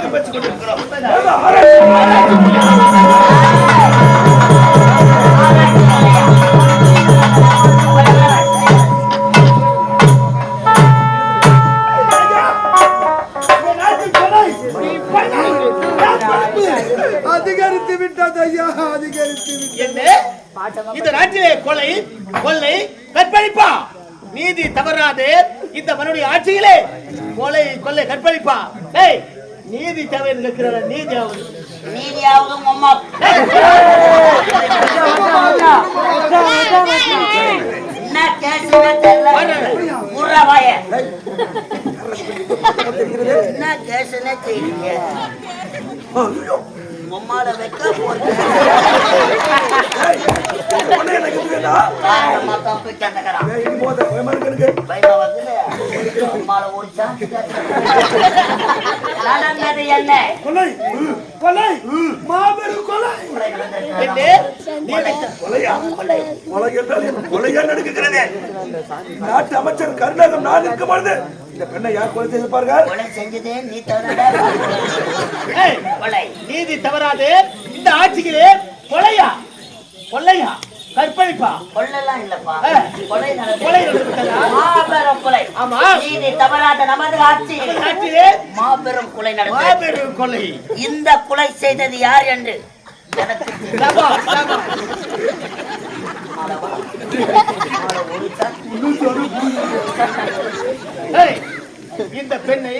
ஆழமாக பேசிக் கொண்டிருக்கிறோம் அதிகரித்து விட்டது ஐயா அதிகரித்து விட்டது என்ன இந்த நாட்டிலே கொலை கொள்ளை கற்பழிப்பா. நீதி தவறாது இந்த மனுடைய ஆட்சியிலே. கொலை கொள்ளை கற்பழிப்பா. நீதி தேவை நிற்கிறார நீதி ஆகுது நீதி ஆகுது உங்க அம்மா. என்ன கேசுனே தெரியல? முர்ரா வாய. என்ன கேசுனே தெரியல? உம்மால வைக்க போறேன் நடந்தது என்ன கொலை கொலை மாபெரும் கொலை. கொலையா? கொலை என்றால்? கொலையா நடக்குகிறதே. நாட்டு அமைச்சர் கருணாகம் நான் இருக்கும் பொழுது இந்த பெண்ணை யார் கொலை செய்திருப்பார்கள் கொலை செஞ்சதே நீ கொலை. நீதி தவறாது. இந்த ஆட்சியிலே கொலையா? கொள்ளையா கற்பழிப்பா. கொள்ளலாம் இல்லப்பா. கொலை நடந்தது. கொலை ஆமா. நீதி தவறாத நமது ஆட்சி. மாபெரும் கொலை நடந்தது. மாபெரும் கொலை. இந்த கொலை செய்தது யார் என்று இந்த பெண்ணை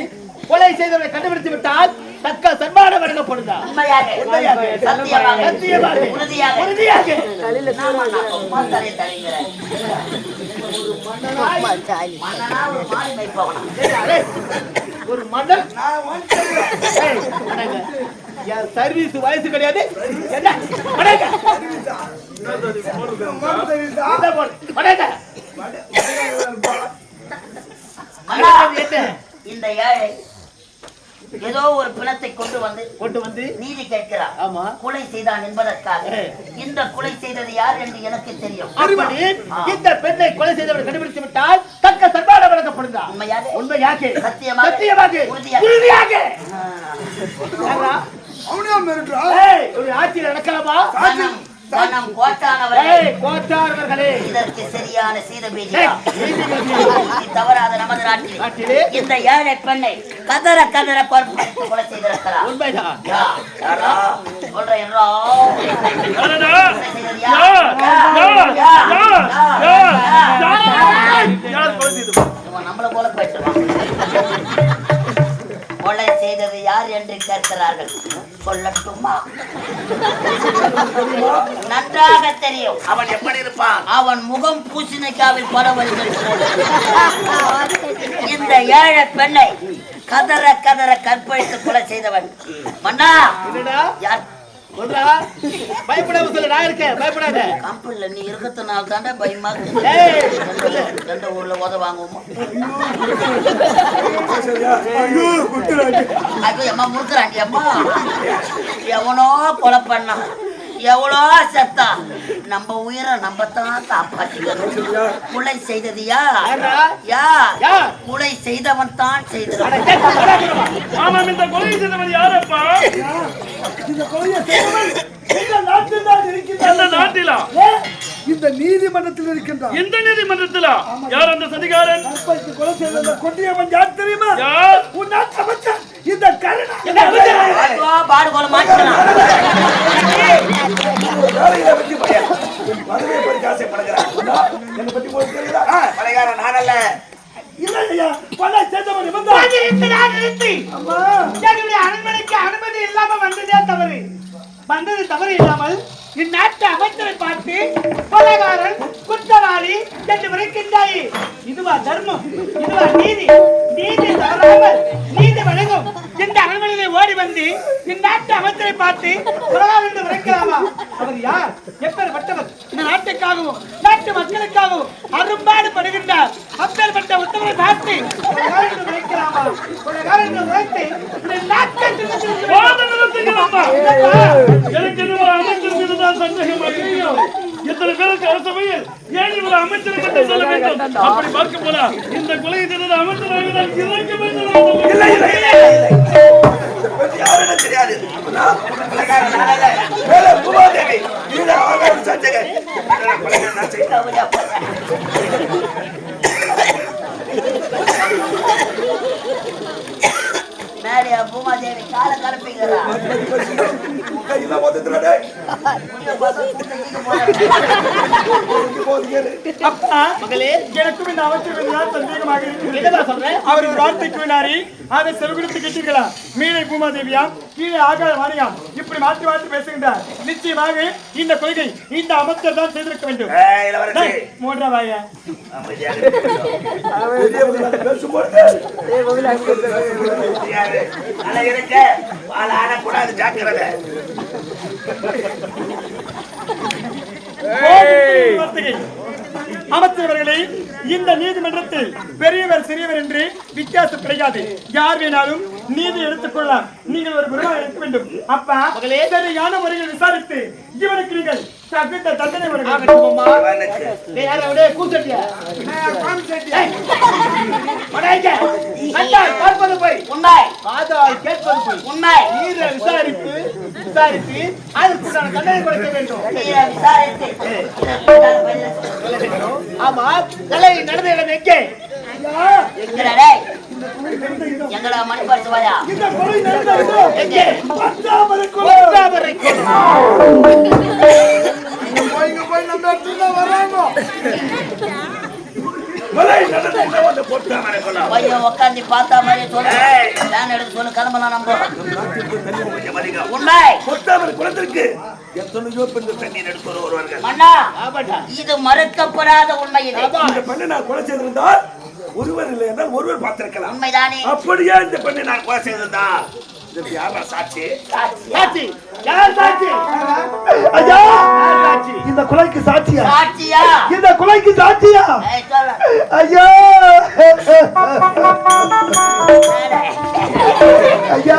கொலை செய்தவரை கண்டுபிடித்து விட்டால் தக்க சன்மானம் வழங்கப்படுதா சத்தியமாக. உறுதியாக. ஒரு மன்னன். சர்வீஸ் வயசு கிடையாது. என்ன? இந்த ஏழை ஏதோ ஒரு பிணத்தை கொண்டு வந்து கொண்டு வந்து நீதி கேட்கிறார். ஆமா. கொலை செய்தான் என்பதற்காக. இந்த கொலை செய்தது யார் என்று எனக்கு தெரியும். இந்த பெண்ணை கொலை செய்தவரை கண்டுபிடித்து விட்டால் தக்க சன்மானம் வழங்கப்படுதா? உண்மையாக உண்மையாக சத்தியமாக? சத்தியமாக. உறுதியாக? மிரட்டுறா ஏய், ஒரு ஆட்சியில் நடக்கலாமா? மனம் கோத்தானவர்களே இதற்கு சரியான சீதபேதி. தவறாத நமது நாட்டிலே இந்த ஏழை பெண்ணை கதற கதற கற்பழித்து கொலை செய்திருக்கிறார். நம்மளை போல போயிட்டு செய்தது யார் என்று கேட்கிறார்கள். சொல்லட்டுமா? நன்றாக தெரியும். அவன் எப்படி இருப்பான்? அவன் முகம் பூசணிக்காவில் பரவல்கள் இந்த ஏழை பெண்ணை கதற கதற கற்பழித்து கொலை செய்தவன். மன்னா யார் சொல்றா பயப்படாம சொல்லு நான் இருக்கேன் பயப்படாத. கம்பெனில நீ இருக்கிறதுனால தாண்டா பயமா எந்த ஊர்ல உத வாங்குவோமோ. ஐயோ அம்மா முறுக்குறாண்டி அம்மா எவனோ கொலை பண்ணான் எவ்வளோ செத்தா நம்ம உயிரை நம்ம தான் காப்பாற்றிக்கணும் கொலை செய்தது யார்? கொலை செய்தவன் தான் அட, இந்த கொலையை செய்தவன் எந்த நாட்டில் தான் இருக்கின்றான். இந்த நீதிமன்றத்தில் இருக்கின்றான். எந்த நீதிமன்றத்தில்? யார் அந்த சதிகாரன்? கொலை செய்த கொண்டியவன் யார் தெரியுமா? யார்? உன் நாட்டு இந்த கருணா பத்தி கொலை மாட்டான் பத்தி பழைய நானல்ல. இல்லை ஐயா. அது நிறுத்துடா, நிறுத்து. என்னுடைய அரண்மனைக்கு அனுமதி இல்லாம வந்ததே தவறு. வந்தது தவறு இல்லாமல் இந்நாட்டு அமைச்சரை பார்த்து கொலைகாரன் குற்றவாளி என்று விரைக்கின்றாயே இதுவா தர்மம் இதுவா நீதி. நீதி தவறாமல் நீதி வழங்கும். இந்த அரண்மனையிலே ஓடி வந்து இந்நாட்டு அமைச்சரை பார்த்து கொலைகாரன் என்று விரைக்கலாமா அவர் யார்? எப்பேற்பட்டவர் இந்த நாட்டுக்காகவும் நாட்டு மக்களுக்காகவும் அரும்பாடு படுகின்றார் அப்பேற்பட்ட உத்தமரை பார்த்து உழைக்கலாமா உழைத்து எனக்கு சந்தேகம் இத்தனை பேருக்கு அரசவையில் ஏன் இவர் அமைச்சர் மட்டும் சொல்ல வேண்டும்? அப்படி பார்க்க போனா இந்த கொலை அமைச்சர் இல்லை இல்லை. கலப்பிக்கிறா கையெல்லாம் கேளு. அப்பா மகளே எனக்கும் இந்த சந்தேகமாக இருக்கிறது. அவர் ஒரு வார்த்தை கூறினாரு அதை செவிகுடுத்து கேட்டீர்களா மீனை பூமாதேவியா கீழே ஆகாத வாணியாம் இப்படி மாற்றி மாற்றி பேசுகின்றார். நிச்சயமாக இந்த கொள்கை இந்த அமைச்சர் தான் செய்திருக்க வேண்டும். மூன்றா வாய. இருக்க, ஜாக்கிரதை. வார்த்தையை. அமைச்சரவர்களே இந்த நீதிமன்றத்தில் பெரியவர் சிறியவர் என்று வித்தியாசம் கிடையாது. யார் வேணாலும் நீதி எடுத்துக்கொள்ளலாம் நீங்கள் ஒரு குருவா இருக்க வேண்டும். அப்பா சரியான முறையில் விசாரித்து இவருக்கு நீங்கள் தகுந்த தண்டனை வழங்க அவனுக்கு. உண்மை உண்மை விசாரித்து விசாரித்து அதற்குண்டான தண்டனை கொடுக்க வேண்டும். ஆமா கலை நடந்த இடம் எங்கே? எங்கடா மணி போய் நம்ம வராங்க. உட்காந்து பார்த்தா மாதிரி சொல்லு. வேன் எடுத்து சொல்லு கிளம்பலாம் நம்ம. உண்மை. பொத்தாமரை குளத்திற்கு எத்தனையோ பெண்கள் தண்ணீர் எடுத்து வருவார்கள். இது மறுக்கப்படாத உண்மை இது. இந்த பெண்ணை நான் கொலை செய்திருந்தால் ஒருவர் இல்லை என்றால் ஒருவர் பார்த்திருக்கலாம். உண்மைதானே. அப்படியே இந்த பெண்ணை நான் கொலை செய்திருந்தா இதற்கு யாரா சாட்சி? சாட்சி. யார் சாட்சி? ஐயா! யார் சாட்சி? இந்த கொலைக்கு சாட்சியா? சாட்சியா? இந்த கொலைக்கு சாட்சியா? ஏய், சொல்லு. ஐயா! ஐயா!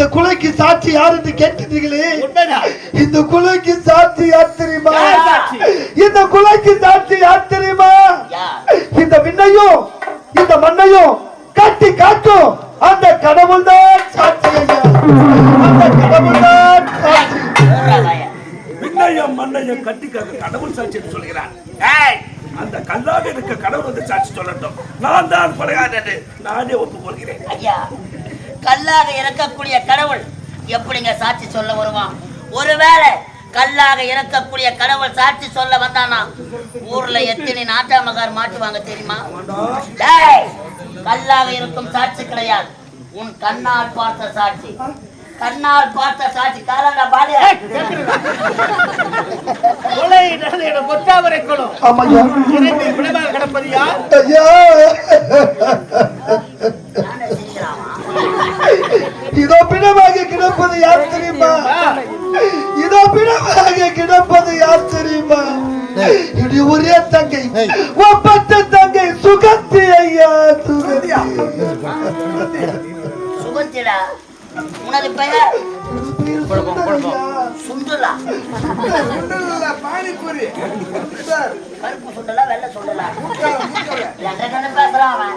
இந்த கொலைக்கு சாட்சி யார் என்று கேட்டீர்களே உண்மைதான் இந்த கொலைக்கு சாட்சி யார் தெரியுமா? இந்த கொலைக்கு சாட்சி யார் தெரியுமா? இந்த விண்ணையும் இந்த மண்ணையும் கட்டி காக்கும் அந்த கடவுள் தான் சாட்சி அந்த கடவுள் தான் சாட்சி? விண்ணையும் மண்ணையும் கட்டிக்காக கடவுள் சாட்சி என்று சொல்கிறார். ஏய்! அந்த கல்லாக இருக்க கடவுள் வந்து சாட்சி சொல்லட்டும். நான் தான் என்று நானே ஒப்புக்கொள்கிறேன். ஐயா! கல்லாக இறக்கக்கூடிய கடவுள் எப்படிங்க சாட்சி சொல்ல வருவான் ஒருவேளை கல்லாக இறக்கக்கூடிய கடவுள் சாட்சி சொல்ல வந்தானா? ஊர்ல எத்தனை நாட்டாமகார் மாட்டுவாங்க தெரியுமா? டேய், கல்லாக இருக்கும் சாட்சி கிடையாது. உன் கண்ணால் பார்த்த சாட்சி. கண்ணால் பார்த்த சாட்சி. காலாடா பாலியா? கொலை நடந்த கொட்டாவரை குளம் ஆமாய்யா. இரண்டு விடமாக கிடப்பது யார்? ஐயா. நானே சிரிக்கிறாமா இதோ பிணமாக கிடப்பது யார் தெரியுமா? இதோ பிணமாக கிடப்பது யார் தெரியுமா? இது ஒரே தங்கை ஒப்பற்ற தங்கை சுகத்தி ஐயா சுகத்தி சுகந்திடா. உனது பெயர்? ஐயா. சுண்டுலா. பானிபூரி கருப்பு சுண்டலா வெள்ளை சுண்டலா? என்ற கண்ணு பேசுறான் அவன்.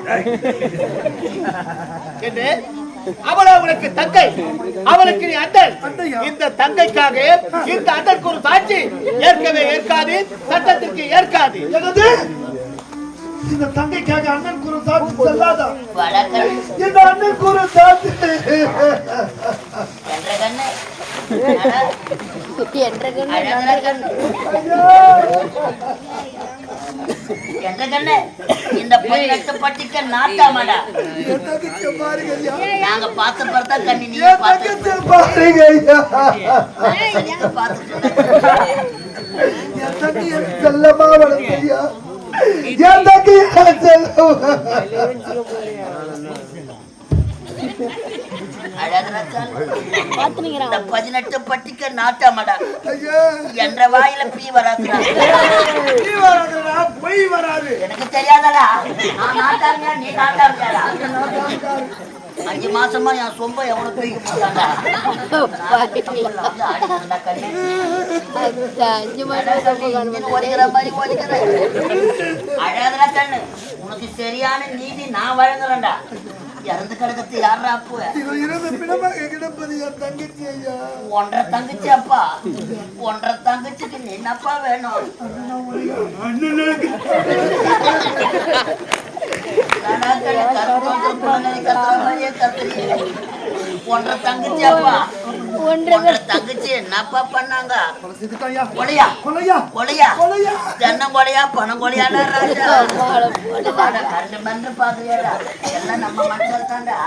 அவளா உனக்கு தங்கை. அவளுக்கு நீ அண்ணன். இந்த தங்கைக்காக இந்த அண்ணனுக்கு ஒரு சாட்சி ஏற்கவே ஏற்காது சட்டத்திற்கு ஏற்காது. இந்த தங்கைக்காக அண்ணன் குரு சாட்சி செல்லாதா? இந்த அண்ணன் குரு சாட்சி. என்ற கண்ணு. அழகுற கண்ணு என்ற கண்ணு இந்த பதினெட்டு பட்டிக்க நாட்டாமாடா நாங்க பார்த்து பார்த்தா கண்ணி நீ என் பார்த்து பாருங்க ஐயா. பார்த்துட்டு செல்லமா வளர்த்து ஐயா. என் தங்கையை செல்லமா. பதினெட்டு பட்டிக்க நாட்டாமாடா. ஐயா. என்ற வாயில பீ பொய் வராது. எனக்கு தெரியாதடா. நான் நாட்டாமியா நீ நாட்டாமியாடா. அஞ்சு மாசமா என் சொம்ப எவ்வளவு தூக்கி போட்டாண்டா அழகா கண்ணு. உனக்கு சரியான நீதி நான் வழங்குறேன்டா. இறந்து கிடக்கத்து யாரா அப்ப? இது இருந்து பிணமாக கிடப்பது என் தங்கச்சி ஐயா. ஒன்றரை தங்கச்சி அப்பா. ஒன்றரை தங்கச்சிக்கு நீ என்னப்பா வேணும் ஒன்றரை தங்கச்சி அப்பா? ஒன்றரை தங்கச்சி என்னப்பா பண்ணாங்க? கொலையா? கொலையா? கொலையா? தென்னம் கொலையா பணம் கொலையாடா ராஜா? கரண்டு மருந்து பாக்குறியாடா? எல்லாம் நம்ம மனுஷன் தாண்டா.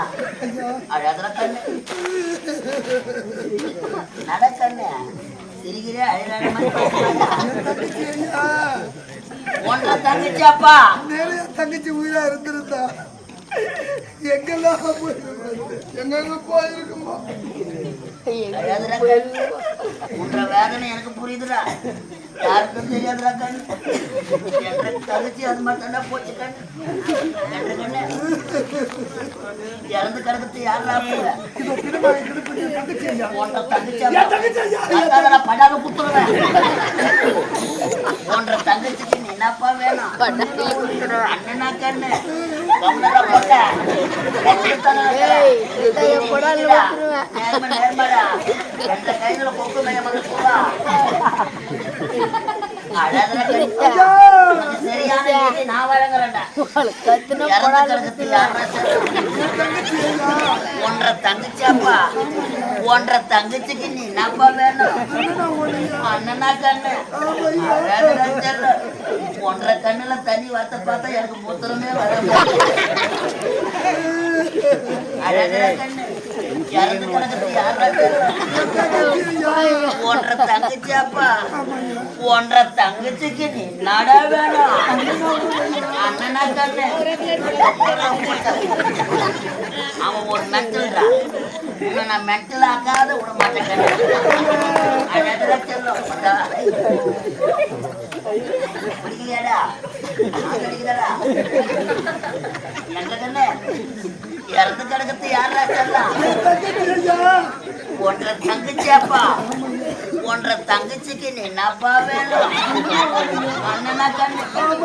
அழகுற கண்ணு. நட கண்ணு. சிரிக்கிறே அழகான மாதிரி ஒன்றரை தங்கச்சி அப்பா. தங்கச்சி உயிரா இருந்திருந்தா. எங்கெல்லாம் எங்கெங்க போயிருக்குமா உன்ற வேதனை எனக்கு புரியுதுடா. யாருக்கும் தெரியாதுடா கண்ணு. என்ற தங்கச்சி அது மட்டும்டா போச்சு கண்ணு. கண்ணு. இறந்து கிடக்குது யாரா இதோ பிணமாக கிடப்பது என் தங்கச்சி தங்கச்சி படாத குத்துருவேன் ஒன்றரை தங்கச்சிக்கு நீ என்னப்பா வேணும் அண்ணனா கண்ணு கம்முனடா போட்ட. வெச்சுத்தனம் இருக்குடா. நேர்ம, நேர்மடா. என்ற கையில கொக்கு மேல வந்து போடா. அழகுற கண்ணு. உனக்கு சரியான நீதி நான் வழங்குறேன்டா. ஒன்றரை ஒன்றரை தங்கச்சிக்கு நீ என்னப்பா வேணும்? அண்ணனா கண்ணு. ஒன்றரை கண்ணுல தண்ணி வார்த்தை பார்த்தா எனக்கு மூத்திரமே வர கண்ணு. இறந்து கிடக்குது யாரா செல்லம்? ஒன்றரை தங்கச்சி தங்கச்சிக்கு நீ நடா வேணும் அண்ணனா கண்ணு அவன் ஒரு மென்டல்டா உன்னை நான் மென்டல் ஆக்காத விட மாட்டேன் அழகா செல்லும் பிடிக்கலையாடா எங்க கண்ணு இறந்து கிடக்கிறது யாரா செல்லாம் ஒன்றரை தங்கச்சி அப்பா ஒன்றரை தங்கச்சிக்கு நீ என்னப்பா வேணும் அண்ணனா கண்ணு கண்ணு